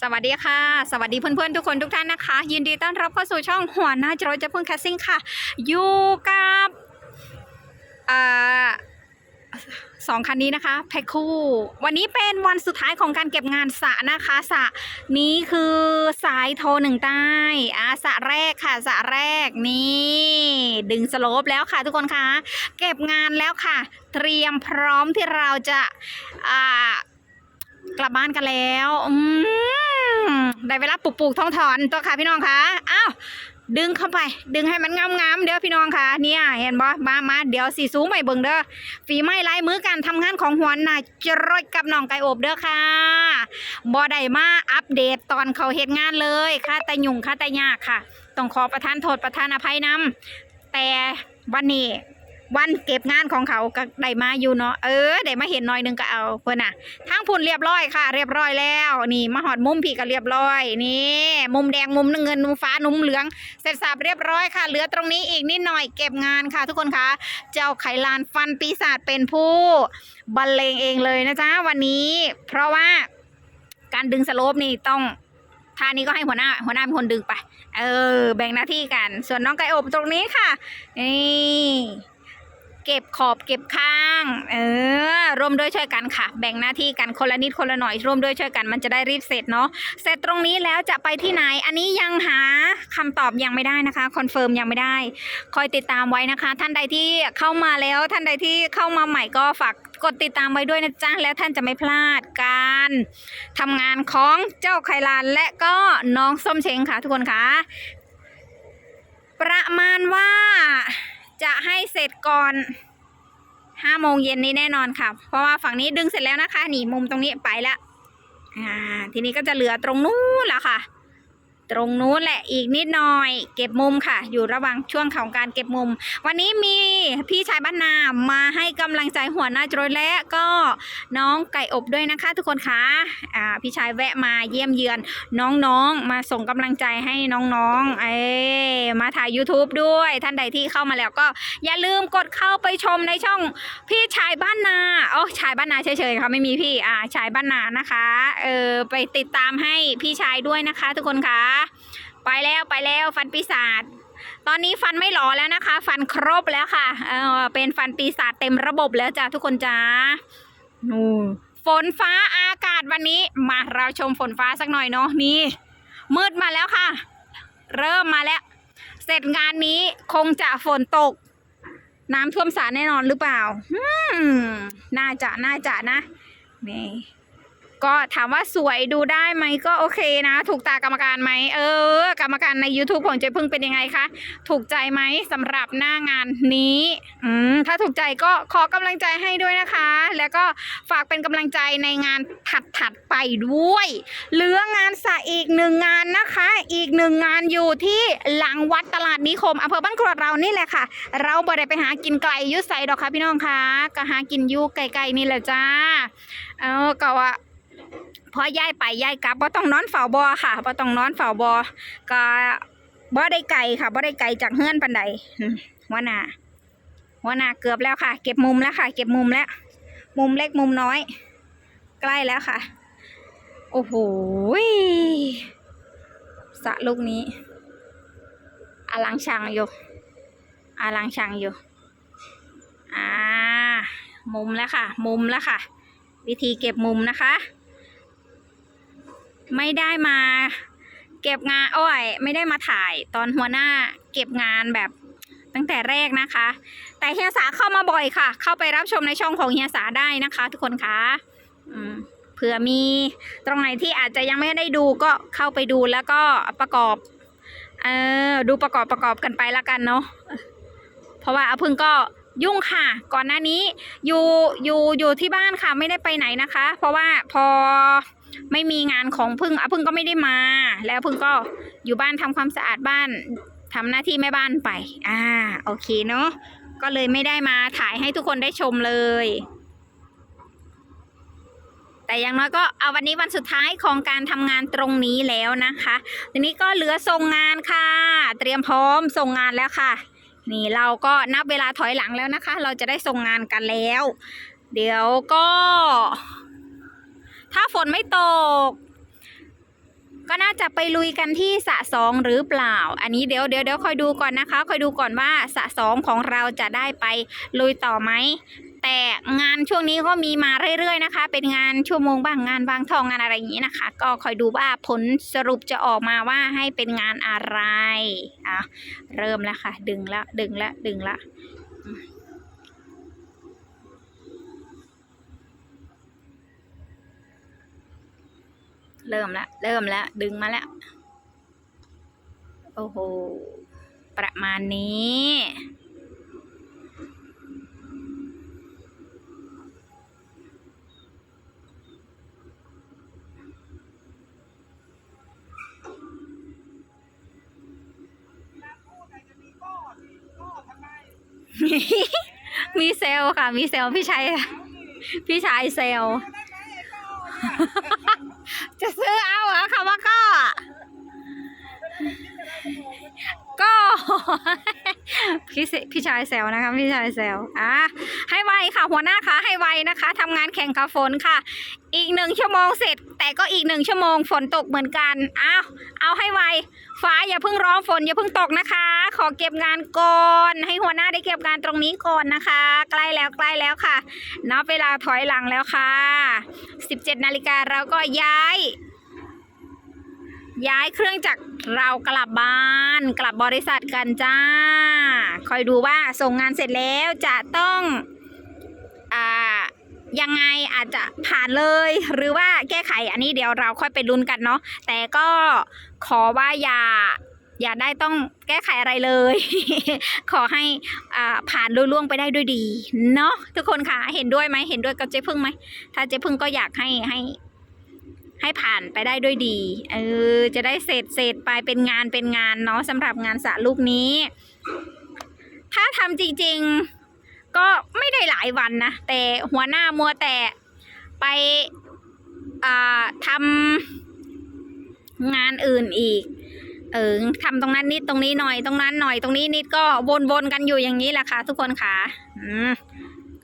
สวัสดีค่ะ สวัสดีเพื่อนๆ ทุกคนทุกท่านนะคะ ยินดีต้อนรับเข้าสู่ช่องหัวหน้าจรอจะพึ่งแคสซิ่งค่ะ อยู่กับอ่าสองคันนี้นะคะแพ็คคู่ วันนี้เป็นวันสุดท้ายของการเก็บงานสะนะคะสะนี้คือสายโทรหนึ่งใต้อ่าสะแรกค่ะสะแรกนี่ดึงสโลปแล้วค่ะทุกคนคะเก็บงานแล้วค่ะ เตรียมพร้อมที่เราจะอ่ากลับบ้านกันแล้ว อืม ได้เวลาปลูกปลูกท้องถอนตัวค่ะพี่น้องคะอ้าวดึงเข้าไป ดึงให้มันงามๆเด้อพี่น้องค่ะ เนี่ยเห็นบ่มามาเดี๋ยวสีสูงใหม่เบิ่งเด้อฝีไม้ลายมือการทำงานของหัวหน้าจรดกับน้องไก่อบเด้อค่ะบ่ได้มาอัปเดตตอนเขาเฮ็ดงานเลยค่าแต่ยุ่งค่าแต่ยากค่ะ ต้องขอประทานโทษประทานอภัยนำแต่วันนี้ วันเก็บงานของเขาก็ได้มาอยู่เนาะเออได้มาเห็นหน่อยหนึงก็เอาเพิ่นน่ะทางพุ่นเรียบร้อยค่ะ เรียบร้อยแล้ว นี่มาหอดมุมพี่ก็เรียบร้อย นี่มุมแดงมุมเงินมุมฟ้ามุมเหลือง เสร็จสับเรียบร้อยค่ะ เหลือตรงนี้อีกนิดหน่อยเก็บงานค่ะ ทุกคนคะเจ้าไขลานฟันปีศาจเป็นผู้บรรเลงเองเลยนะจ๊ะวันนี้ เพราะว่าการดึงสโลปนี่ต้องท่านี้ก็ให้หัวหน้าหัวหน้าเป็นคนดึงไป เออ แบ่งหน้าที่กัน ส่วนน้องไก่อบตรงนี้ค่ะ นี่ เก็บขอบเก็บข้าง เออ ร่วมด้วยช่วยกันค่ะ แบ่งหน้าที่กันคนละนิดคนละหน่อย ร่วมด้วยช่วยกันมันจะได้รีบเสร็จเนาะ เสร็จตรงนี้แล้วจะไปที่ไหน อันนี้ยังหาคำตอบยังไม่ได้นะคะ คอนเฟิร์มยังไม่ได้ คอยติดตามไว้นะคะ ท่านใดที่เข้ามาแล้ว ท่านใดที่เข้ามาใหม่ก็ฝากกดติดตามไว้ด้วยนะจ๊ะ แล้วท่านจะไม่พลาดการทำงานของเจ้าไคลานและก็น้องส้มเชงค่ะทุกคนคะประมาณว่า จะให้เสร็จก่อนห้าโมงเย็นนี้แน่นอนค่ะ เพราะว่าฝั่งนี้ดึงเสร็จแล้วนะคะนี่มุมตรงนี้ไปละอ่าทีนี้ก็จะเหลือตรงนู้นแล้วค่ะ ตรงนู้นแหละอีกนิดหน่อย เก็บมุมค่ะ อยู่ระหว่างช่วงของการเก็บมุม วันนี้มีพี่ชายบ้านนามาให้กำลังใจหัวหน้าโจรและก็น้องไก่อบด้วยนะคะ ทุกคนคะอ่าพี่ชายแวะมาเยี่ยมเยือนน้องๆ มาส่งกำลังใจให้น้องๆเอ้มาถ่าย YouTube ด้วย ท่านใดที่เข้ามาแล้วก็อย่าลืมกดเข้าไปชมในช่องพี่ชายบ้านนาโอ้ชายบ้านนาเฉยๆค่ะไม่มีพี่อ่าชายบ้านนานะคะเออไปติดตามให้พี่ชายด้วยนะคะ ทุกคนคะ ไปแล้วไปแล้วฟันปีศาจตอนนี้ฟันไม่หลอแล้วนะคะ ฟันครบแล้วค่ะเออเป็นฟันปีศาจเต็มระบบแล้วจ้ะทุกคนจ้านูฝนฟ้าอากาศวันนี้ มาเราชมฝนฟ้าสักหน่อยเนาะนี่ มืดมาแล้วค่ะ เริ่มมาแล้ว เสร็จงานนี้คงจะฝนตก น้ำท่วมสรแน่นอนหรือเปล่าอืมน่าจะน่าจะนะนี่ ก็ถามว่าสวยดูได้ไหมก็โอเคนะ ถูกตากรรมการไหมเออ กรรมการใน YouTube ของเจ๊พึ่งเป็นยังไงคะ ถูกใจไหมสำหรับหน้างานนี้อืมถ้าถูกใจก็ขอกำลังใจให้ด้วยนะคะ แล้วก็ฝากเป็นกำลังใจในงานถัดๆไปด้วย เหลืองานสะอีกหนึ่งงานนะคะ อีกหนึ่งงานอยู่ที่หลังวัดตลาดนิคมอำเภอบ้านกรวดเรานี่แหละค่ะ เราบ่ได้ไปหากินไกลยุใสดอกค่ะพี่น้องคะก็หากินอยุไกลๆนี่แหละจ้าเออก็ว่า พอย้ายไปย้ายกลับบ่ต้องนอนเฝ้าบ่ค่ะบ่ต้องนอนเฝ้าบ่ก็บ่ได้ไกลค่ะบ่ได้ไกลจากเฮือนปานใดหัวหน้าหัวหน้าเกือบแล้วค่ะ เก็บมุมแล้วค่ะ เก็บมุมแล้ว มุมเล็กมุมน้อย ใกล้แล้วค่ะ โอ้โหสะลูกนี้อลังชังอยู่อลังชังอยู่อ่ามุมแล้วค่ะ มุมแล้วค่ะ วิธีเก็บมุมนะคะ ไม่ได้มา เก็บงานอ้อย ไม่ได้มาถ่ายตอนหัวหน้าเก็บงานแบบตั้งแต่แรกนะคะ แต่เฮียสาเข้ามาบ่อยค่ะ เข้าไปรับชมในช่องของเฮียสาได้นะคะ ทุกคนคะเผื่อมีตรงไหนที่อาจจะยังไม่ได้ดูก็เข้าไปดูแล้วก็ประกอบ เออดูประกอบประกอบกันไปล้วกันเนาะเพราะว่าอาพึ่งก็ยุ่งค่ะ ก่อนหน้านี้อยู่อยู่อยู่ที่บ้านค่ะไม่ได้ไปไหนนะคะ เพราะว่าพอ ไม่มีงานของพึ่งอะพึ่งก็ไม่ได้มา แล้วพึ่งก็อยู่บ้านทำความสะอาดบ้านทำหน้าที่แม่บ้านไปอ่าโอเคเนาะก็เลยไม่ได้มาถ่ายให้ทุกคนได้ชมเลย แต่อย่างน้อยก็เอาวันนี้วันสุดท้ายของการทำงานตรงนี้แล้วนะคะ ทีนี้ก็เหลือส่งงานค่ะ เตรียมพร้อมส่งงานแล้วค่ะ นี่เราก็นับเวลาถอยหลังแล้วนะคะ เราจะได้ส่งงานกันแล้ว เดี๋ยวก็ ถ้าฝนไม่ตก ก็น่าจะไปลุยกันที่สะสองหรือเปล่า อันนี้เดี๋ยวเดี๋ยวเดี๋ยวคอยดูก่อนนะคะ คอยดูก่อนว่าสะสองของเราจะได้ไปลุยต่อไหมแต่งานช่วงนี้ก็มีมาเรื่อยๆนะคะ เป็นงานชั่วโมงบ้างงานบางทองงานอะไรอย่างนี้นะคะ ก็คอยดูว่าผลสรุปจะออกมาว่าให้เป็นงานอะไรอะเริ่มแล้วค่ะ ดึงละดึงละดึงละ เริ่มละ เริ่มแล้วดึงมาแล้วโอ้โห ประมาณนี้ มีเซลค่ะ มีเซลพี่ชัยพี่ชายเซล พี่เสพี่ชายแซวนะคะพี่ชายแซวอะให้ไวค่ะ หัวหน้าคะให้ไวนะคะทำงานแข่งกับฝนค่ะ อีกหนึ่งชั่วโมงเสร็จ แต่ก็อีกหนึ่งชั่วโมงฝนตกเหมือนกันอ้าวเอาให้ไวฟ้าอย่าเพิ่งร้องฝนอย่าเพิ่งตกนะคะ ขอเก็บงานก่อนให้หัวหน้าได้เก็บงานตรงนี้ก่อนนะคะ ใกล้แล้วใกล้แล้วค่ะนับเวลาถอยหลังแล้วค่ะ 17 นาฬิกาเราก็ย้าย ย้ายเครื่องจักรเรากลับบ้านกลับบริษัทกันจ้า คอยดูว่าส่งงานเสร็จแล้วจะต้องอ่ายังไงอาจจะผ่านเลยหรือว่าแก้ไขอันนี้เดี๋ยวเราค่อยไปลุ้นกันเนาะแต่ก็ขอว่าอย่าอย่าได้ต้องแก้ไขอะไรเลย ขอให้อ่าผ่านลุล่วงไปได้ด้วยดี เนาะทุกคนค่ะเห็นด้วยไหมเห็นด้วยกับเจ๊พึ่งไหมถ้าเจ๊พึ่งก็อยากให้ให้ ให้ผ่านไปได้ด้วยดี เออ จะได้เสร็จเสร็จไปเป็นงานเป็นงานเนาะสำหรับงานสระลูกนี้ ถ้าทำจริงๆ ก็ไม่ได้หลายวันนะ แต่หัวหน้ามัวแต่ไปทำงานอื่นอีก เออทำตรงนั้นนิดตรงนี้หน่อยตรงนั้นหน่อยตรงนี้นิดก็วนๆกันอยู่อย่างนี้แหละค่ะ ทุกคนค่ะ อืม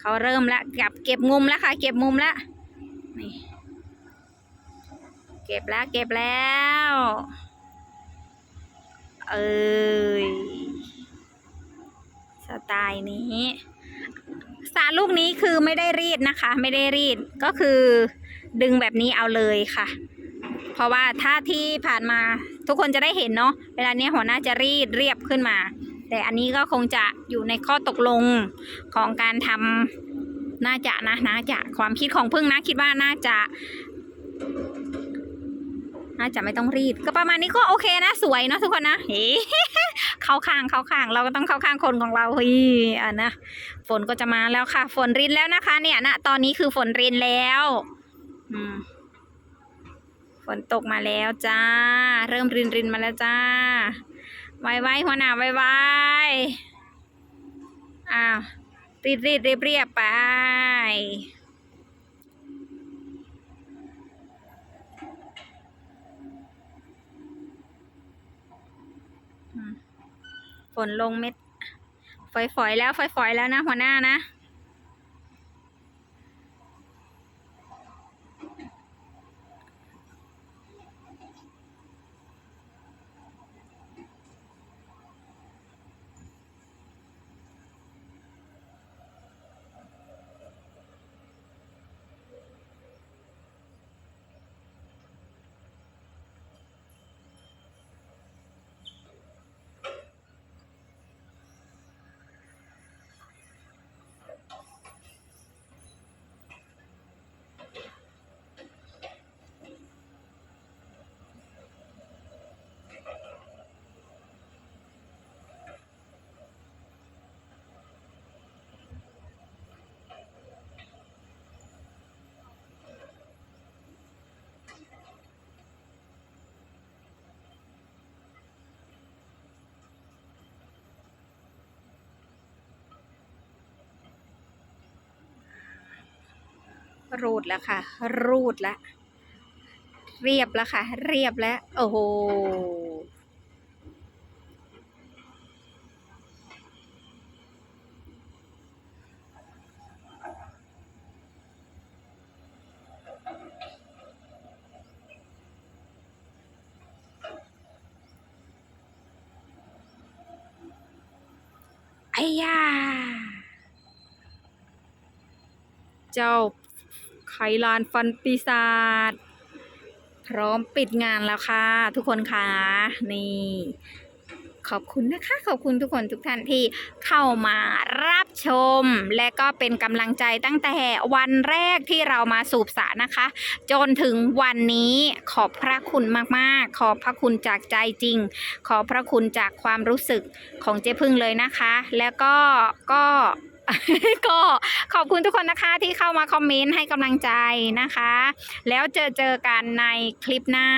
เขาเริ่มแล้วเก็บเก็บมุมแล้วค่ะ เก็บมุมแล้วนี่ เก็บแล้วเก็บแล้ว เอ้ยสไตล์นี้สาลูกนี้คือไม่ได้รีดนะคะ ไม่ได้รีดก็คือดึงแบบนี้เอาเลยค่ะ เพราะว่าถ้าที่ผ่านมาทุกคนจะได้เห็นเนาะเวลาเนี้ยหัวหน้าจะรีดเรียบขึ้นมา แต่อันนี้ก็คงจะอยู่ในข้อตกลงของการทำน่าจะนะน่าจะความคิดของพึ่งนะคิดว่าน่าจะ น่าจะไม่ต้องรีดก็ประมาณนี้ก็โอเคนะ สวยเนาะทุกคนนะเฮ้เข้าข้างเข้าข้างเราก็ต้องเข้าข้างคนของเราเฮ้ยอะนะฝนก็จะมาแล้วค่ะ ฝนรินแล้วนะคะ เนี่ยนะตอนนี้คือฝนรินแล้ว อืมฝนตกมาแล้วจ้า เริ่มรินรินมาแล้วจ้า ไวไวหัวหน้าไวไวอ้าวรีดรีดเรียบเรียบไป ฝนลงเม็ดฝอยๆแล้วฝอยๆแล้วนะหัวหน้านะ รูดแล้วค่ะ รูดแล้วเรียบแล้วค่ะ เรียบแล้วโอ้โหไอ้ยาเจ้า ไขลานฟันปีศาจพร้อมปิดงานแล้วค่ะ ทุกคนค่ะนี่ ขอบคุณนะคะ ขอบคุณทุกคนทุกท่านที่เข้ามารับชม และก็เป็นกำลังใจตั้งแต่วันแรกที่เรามาสูบสารนะคะ จนถึงวันนี้ขอบพระคุณมากๆ ขอบพระคุณจากใจจริง ขอบพระคุณจากความรู้สึกของเจ๊พึ่งเลยนะคะ แล้วก็ก็ ก็ขอบคุณทุกคนนะคะที่เข้ามาคอมเมนต์ให้กำลังใจนะคะ แล้วเจอเจอกันในคลิปหน้า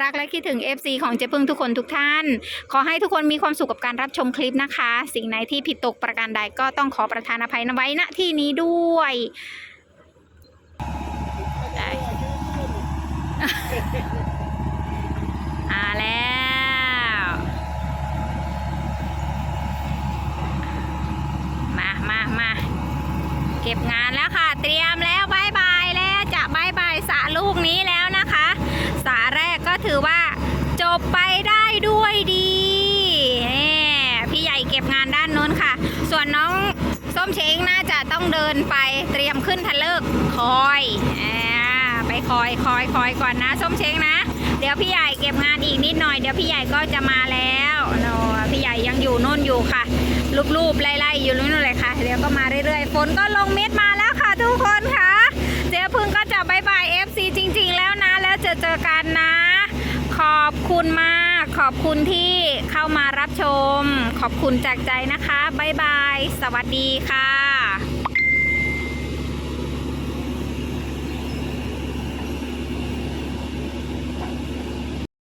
รักและคิดถึง FC ของเจ๊พึ่งทุกคนทุกท่าน ขอให้ทุกคนมีความสุขกับการรับชมคลิปนะคะ สิ่งไหนที่ผิดตกประการใดก็ต้องขอประทานอภัยไว้ณที่นี้ด้วยได้อาแล้ว มามามา เก็บงานแล้วค่ะ เตรียมแล้วบายบายแล้วจะบายบายสระลูกนี้แล้วนะคะสระแรกก็ถือว่าจบไปได้ด้วยดีนี่พี่ใหญ่เก็บงานด้านโน้นค่ะ ส่วนน้องส้มเช้งน่าจะต้องเดินไปเตรียมขึ้นทะเลิกคอยอไปคอยคอยคอยก่อนนะ ส้มเช้งนะ เดี๋ยวพี่ใหญ่เก็บงานอีกนิดหน่อยเดี๋ยวพี่ใหญ่ก็จะมาแล้วพี่ใหญ่ยังอยู่โน่นอยู่ค่ะ รูปๆไล่ๆอยู่นู่นเลยค่ะเดี๋ยวก็มาเรื่อยๆฝนก็ลงเม็ดมาแล้วค่ะทุกคนค่ะเจ๊พึ่งก็จะบายบาย FC จริง ๆ แล้วนะ แล้วจะเจอกันนะ ขอบคุณมากขอบคุณที่เข้ามารับชม ขอบคุณจากใจนะคะบายบาย สวัสดีค่ะ